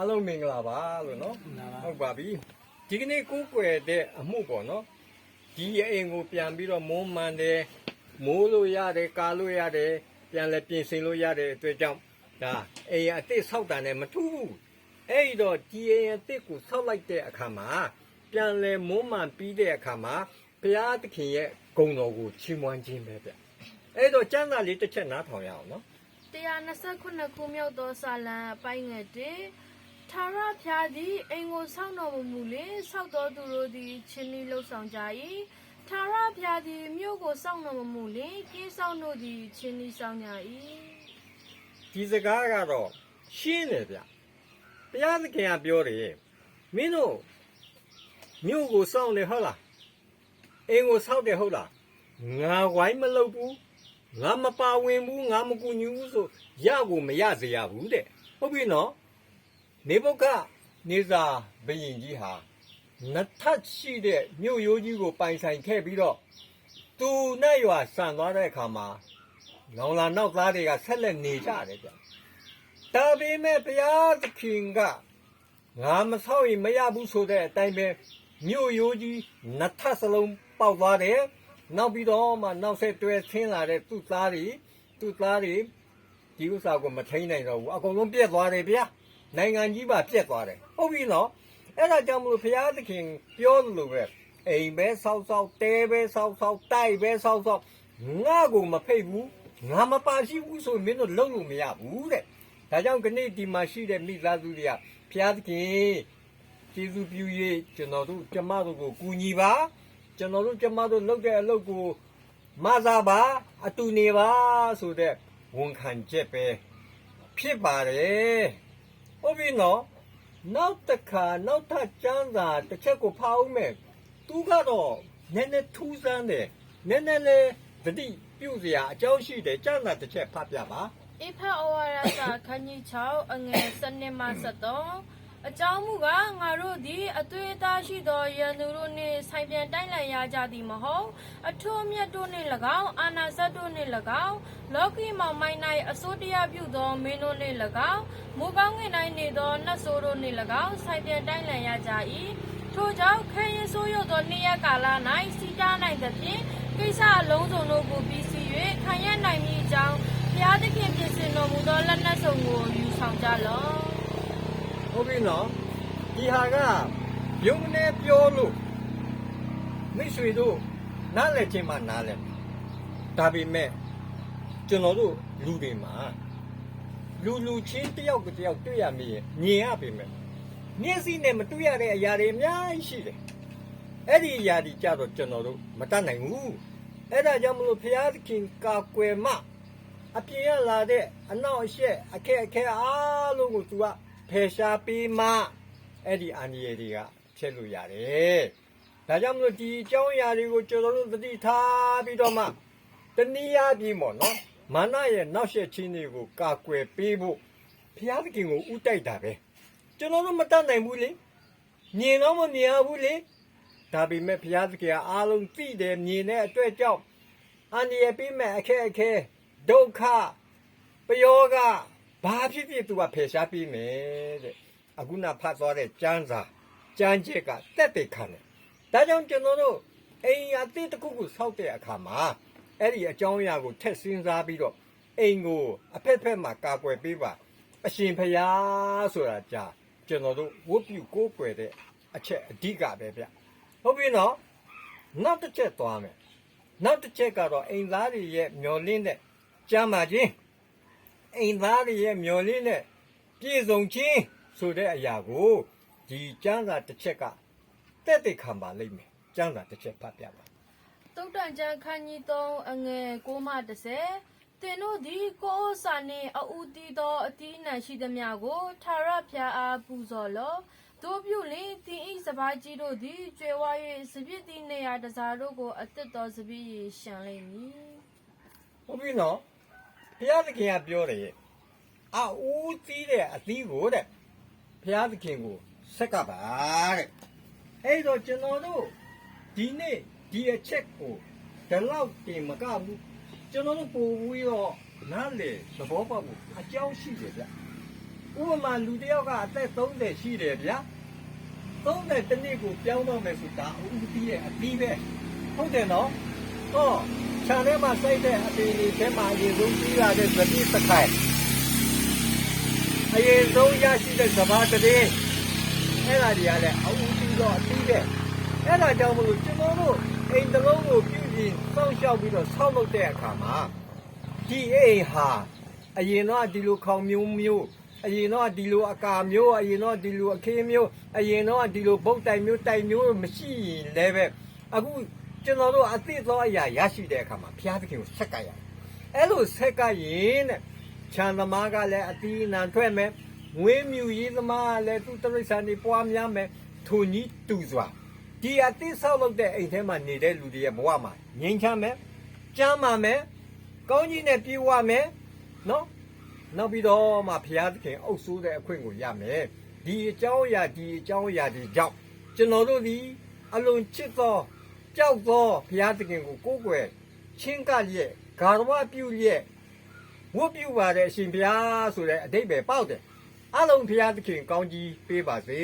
အားလုံးမင်္ဂလာပါလို့နော်ဟုတ်ပါပြီဒီကနေ့ကိုးကွယ်တဲ့အမှုပေါ့နော်ဒီအိမ်ကိုပြန်ပြီးတော့မုံမှန်တယ်မိုးလို့ရတယ်ကာလို့ရတယ်ပြန်လဲပြင်ဆင်လို့ရတဲ့အတွက်ကြောင့်ဒါအိမ်အစ်စ်ဆောက်တာနဲ့မထူးဘူးအဲ့ဒီတော့ဒီအိမ်အစ်စ်ကိုဆောက်လိုက်တဲ့အခါမှာပြန်လဲမုံမှန်ပြီးတဲ့အခါမှာဘုရားသခင်ရဲ့ဂုဏ်တော်ကိုချီးမွမ်းခြင်းပဲဗျအဲ့တော့ကျမ်းစာလေးတစ်ချက်နားထောင်ရအောင်နော်129ခုမြောက်သောစာလံအပိုင်းငယ်တည်း ထာဝရဖျားသည်အိမ်ကိုဆောက်တော်မူမူလေဆောက်တော်သူတို့သည်ချင်းဤလှုပ်ဆောင်ကြ၏ထာဝရဖျားသည်မြို့ကိုဆောက်တော်မမူလေကင်းဆောင်တို့သည်ချင်းဤဆောင်ကြ၏ဒီစကားကတော့ရှင်းတယ်ဗျဘုရားသခင်ကပြောတယ်မင်းတို့မြို့ကိုစောင့်တယ်ဟုတ်လားအိမ်ကိုစောင့်တယ်ဟုတ်လားငါဝိုင်းမလုပ်ဘူးငါမပါဝင်ဘူးငါမကူညီဘူးဆိုရကိုမရစေရဘူးတဲ့ဟုတ်ပြီနော် နေဘုခနေစာဘယင်ကြီးဟာနတ်ထတ်ရှိတဲ့မြို့ရိုးကြီးကိုပိုင်ဆိုင်ခဲ့ပြီးတော့သူနဲ့ရွာဆန်သွားတဲ့အခါမှာနောင်လာနောက်သားတွေကဆက်လက်နေကြတယ်ဗျ။ဒါပေမဲ့ဘုရားသခင်ကငါမဆောက်ရင်မရဘူးဆိုတဲ့အတိုင်းပဲမြို့ရိုးကြီးနှစ်ထပ်စလုံးပေါက်သွားတယ်။နောက်ပြီးတော့မှနောက်ဆက်တွဲဆင်းလာတဲ့သူ့သားတွေသူ့သားတွေဒီဥစ္စာကိုမထိန်နိုင်တော့ဘူးအကုန်လုံးပြက်သွားတယ်ဗျာ။ နိုင်ငံကြီးပါပြက်သွားတယ်။ဟုတ်ပြီနော်။အဲ့ဒါကြောင့်မလို့ဘုရားသခင်ပြောလို့ပဲအိမ်ပဲဆောက်ဆောက်တဲပဲဆောက်ဆောက်တိုက်ပဲဆောက်ဆောက်ငါ့ကိုမဖိတ်ဘူးငါမပါရှိဘူးဆိုရင်မင်းတို့လုံးလို့မရဘူးတဲ့ဒါကြောင့်ခဏဒီမှာရှိတဲ့မိသားစုတွေကဖျားသခင်ကျေးဇူးပြု၍ကျွန်တော်တို့ကျမတို့ကိုကူညီပါကျွန်တော်တို့ကျမတို့လုပ်တဲ့အလုပ်ကိုမစားပါအတူနေပါဆိုတဲ့ဝန်ခံချက်ပဲဖြစ်ပါတယ် ဟုတ်ပြီနော်နောက်တစ်ခါနောက်ထပ်ကျမ်းစာတစ်ချက်ကိုဖတ်အောင်မယ်သူကတော့နည်းနည်းထူးဆန်းတယ်နည်းနည်းလေးသတိပြုစရာအကြောင်းရှိတယ်ကျမ်းစာတစ်ချက်ဖတ်ပြပါ ဧဖဩဝါဒစာခန်းကြီး6အငယ်7မှ73 အကြောင်းမူကားငါတို့သည်အသွေးအသားရှိသောရန်သူတို့နှင့်ဆိုင်ပြန်တိုက်လည်ရကြသည်မဟုတ်အထွတ်အမြတ်တို့နှင့်၎င်းအာနာဇတ်တို့နှင့်၎င်းလောကီမောင်မိုင်း၌အစိုးတရားပြုသောမင်းတို့နှင့်၎င်းမူကောင်းငင်၌နေသောနတ်ဆိုးတို့နှင့်၎င်းဆိုင်ပြန်တိုက်လည်ရကြ၏ထို့ကြောင့်ခဲရင်ဆိုးရသောနေ့ရက်ကာလ၌စီတားနိုင်သဖြင့်ကိစ္စအလုံးစုံတို့ကိုပြီးစီ၍ခံရနိုင်မည်အကြောင်းဘုရားသခင်ပြင်ဆင်တော်မူသောလက်နက်စုံကိုယူဆောင်ကြလော့ ဟုတ်ပြီနော်ဒီဟာကယုံနေပြောလို့မိတ်ဆွေတို့နားလည်ခြင်းမှနားလည်မယ်ဒါပေမဲ့ကျွန်တော်တို့လူတွေမှာလူလူချင်းတယောက်တစ်ယောက်တွေ့ရမည်မြင်ရပေမဲ့မျက်စိနဲ့မတွေ့ရတဲ့အရာတွေအများကြီးရှိတယ်အဲ့ဒီအရာတွေကြတော့ကျွန်တော်တို့မတတ်နိုင်ဘူးအဲ့ဒါကြောင့်မလို့ဘုရားသခင်ကာကွယ်မှအပြင်ရလာတဲ့အနောက်အရှက်အခက်အခဲအားလုံးကို तू က ဖယ်ရှားပေးမှအဲ့ဒီအန္တရာယ်တွေကဖြစ်လို့ရတယ်ဒါကြောင့်မလို့ဒီအကြောင်းအရာတွေကိုကျွန်တော်တို့သတိထားပြီးတော့မှတနည်းအားဖြင့်ပေါ့နော်မာနရဲ့နောက်ဆက်ချင်းတွေကိုကာကွယ်ပေးဖို့ဘုရားသခင်ကိုဥတိုက်တာပဲကျွန်တော်တို့မတတ်နိုင်ဘူးလေမြင်တော့မမြင်ရဘူးလေဒါပေမဲ့ဘုရားသခင်ကအားလုံးသိတယ်မြင်တဲ့အတွက်ကြောင့်အန္တရာယ်ပြီးမဲ့အခက်အခဲဒုက္ခပယောဂ ဘာဖြစ်ဖြစ်သူကဖယ်ရှားပြီးမယ်တဲ့အခုနဖတ်သွားတဲ့ကျမ်းစာကျမ်းချက်ကတက်တဲ့ခံတယ်ဒါကြောင့်ကျွန်တော်တို့အိမ်အသစ်တစ်ခုခုဆောက်တဲ့အခါမှာအဲ့ဒီအကြောင်းအရာကိုထက်စဉ်းစားပြီးတော့အိမ်ကိုအဖက်ဖက်မှာကာကွယ်ပေးပါအရှင်ဖရာဆိုတာကြာကျွန်တော်တို့ဝတ်ပြုကိုးကွယ်တဲ့အချက်အဓိကပဲဗျဟုတ်ပြီနော်နောက်တစ်ချက်သွားမယ်နောက်တစ်ချက်ကတော့အိမ်သားတွေရဲ့မျောလင်းတဲ့ကြမ်းမာခြင်း အိမ်သားတွေရဲ့မျောလင်းတဲ့ပြည့်စုံခြင်းဆိုတဲ့အရာကိုဒီကျမ်းစာတစ်ချက်ကတက်တဲ့ခံပါလိမ့်မယ်ကျမ်းစာတစ်ချက်ဖတ်ပြပါတုတ်တန်ချန်ခန်းကြီး3အငယ်6မှ30တင်တို့သည်ကိုယ်ဥစာနှင့်အူတီသောအတီးအနှံရှိသမျှကိုထာဝရဘုရားအားပူဇော်လော့တို့ပြုလင်တင်ဤစပားကြီးတို့သည်ကျွယ်ဝ၍စပြစ်သည့်နေရာတစားတို့ကိုအသက်တော်စပြည့်ရရှံလိမ့်မည်ဟုတ်ပြီနော် ဘုရားသခင်ကပြောတယ်ရဲ့အဦးသီးတဲ့အသီးကိုတဲ့ဘုရားသခင်ကိုဆက်ကပါတဲ့အဲ့တော့ကျွန်တော်တို့ဒီနေ့ဒီအချက်ကိုဒီလောက်တင်မကဘူးကျွန်တော်တို့ပို့ပြီးတော့နားလေသဘောပေါက်ဖို့အကြောင်းရှိတယ်ဗျဥပမာလူတစ်ယောက်ကအသက်30ရှိတယ်ဗျာ30တနည်းကိုပြောင်းတော့မယ်ဆိုတာဥပတိရဲ့အပြီးပဲဟုတ်တယ်နော်ဟော ခြံထဲမှာစိုက်တဲ့အပင်တွေထဲမှာအရင်ဆုံးပြီးရတဲ့သတိစခိုင်အရင်ဆုံးရရှိတဲ့စဘာတည်းအဲ့ဒါတွေကလည်းအဥတီတော့အပြီးပဲအဲ့ဒါကြောင့်မလို့ကျွန်တော်တို့အိမ်တစ်လုံးကိုပြုပြင်စောင့်ရှောက်ပြီးတော့ဆောက်လုပ်တဲ့အခါမှာဒီအိမ်ဟာအရင်တော့ဒီလိုခေါင်မျိုးမျိုးအရင်တော့ဒီလိုအကာမျိုးအရင်တော့ဒီလိုအခေးမျိုးအရင်တော့ဒီလိုဘုတ်တိုင်မျိုးတိုင်မျိုးမရှိရင်လည်းပဲအခု ကျွန်တော်တို့အသစ်သောအရာရရှိတဲ့အခါမှာဘုရားသခင်ကိုဆက်ကပ်ရတယ်အဲ့လိုဆက်ကပ်ရင်တဲ့ခြံသမားကလည်းအတီးအနှံထွက်မယ်ငွေမြူရေးသမားကလည်းသူတရိစ္ဆာန်တွေပွားများမယ်ထိုနည်းတူစွာဒီအသစ်ဆောက်လုပ်တဲ့အိမ်ထဲမှာနေတဲ့လူတွေရဲ့ဘဝမှာငြိမ်းချမ်းမယ်ကျမ်းမာမယ်ကောင်းကြီးနဲ့ပြေဝမယ်နော်နောက်ပြီးတော့မှဘုရားသခင်အုပ်ဆိုးတဲ့အခွင့်ကိုရမယ်ဒီအကြောင်းအရာဒီအကြောင်းအရာဒီကြောင့်ကျွန်တော်တို့ဒီအလွန်ချစ်သော ကြောက်သောဘုရားသခင်ကိုကိုးကွယ်ချင်းကလျက်ဂါရဝပြုလျက်ဝတ်ပြုပါတဲ့အရှင်ဘုရားဆိုတဲ့အတိတ်ပဲပေါက်တယ်အလုံးဘုရားသခင်ကောင်းကြီးပေးပါစေ